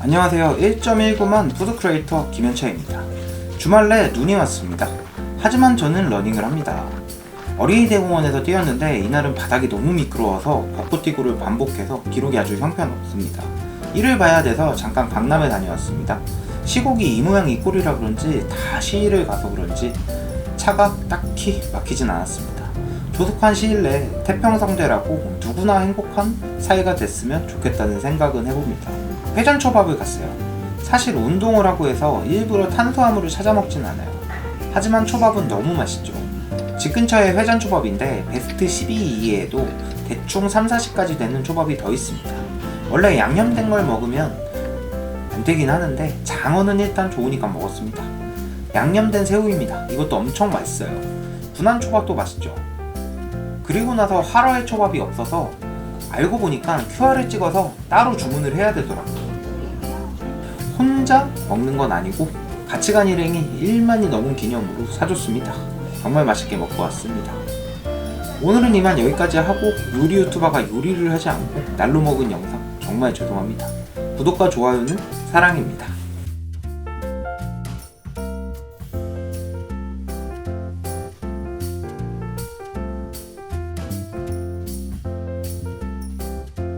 안녕하세요. 1.19만 푸드 크리에이터 김현철입니다. 주말 내 눈이 왔습니다. 하지만 저는 러닝을 합니다. 어린이 대공원에서 뛰었는데 이날은 바닥이 너무 미끄러워서 뛰고를 반복해서 기록이 아주 형편없습니다. 이를 봐야 돼서 잠깐 강남에 다녀왔습니다. 시곡이 이 모양 이 꼴이라 그런지 다 시일을 가서 그런지 차가 딱히 막히진 않았습니다. 조속한 시일 내에 태평성대라고 누구나 행복한 사이가 됐으면 좋겠다는 생각은 해봅니다. 회전 초밥을 갔어요. 사실 운동을 하고 해서 일부러 탄수화물을 찾아 먹진 않아요. 하지만 초밥은 너무 맛있죠. 집 근처에 회전 초밥인데 베스트 12위에도 대충 3, 40까지 되는 초밥이 더 있습니다. 원래 양념된 걸 먹으면 안 되긴 하는데 장어는 일단 좋으니까 먹었습니다. 양념된 새우입니다. 이것도 엄청 맛있어요. 군한 초밥도 맛있죠. 그리고 나서 화로의 초밥이 없어서 알고 보니까 QR을 찍어서 따로 주문을 해야 되더라고요. 혼자 먹는 건 아니고 같이 간 일행이 1만이 넘은 기념으로 사줬습니다. 정말 맛있게 먹고 왔습니다. 오늘은 이만 여기까지 하고 요리 유튜버가 요리를 하지 않고 날로 먹은 영상 정말 죄송합니다. 구독과 좋아요는 사랑입니다.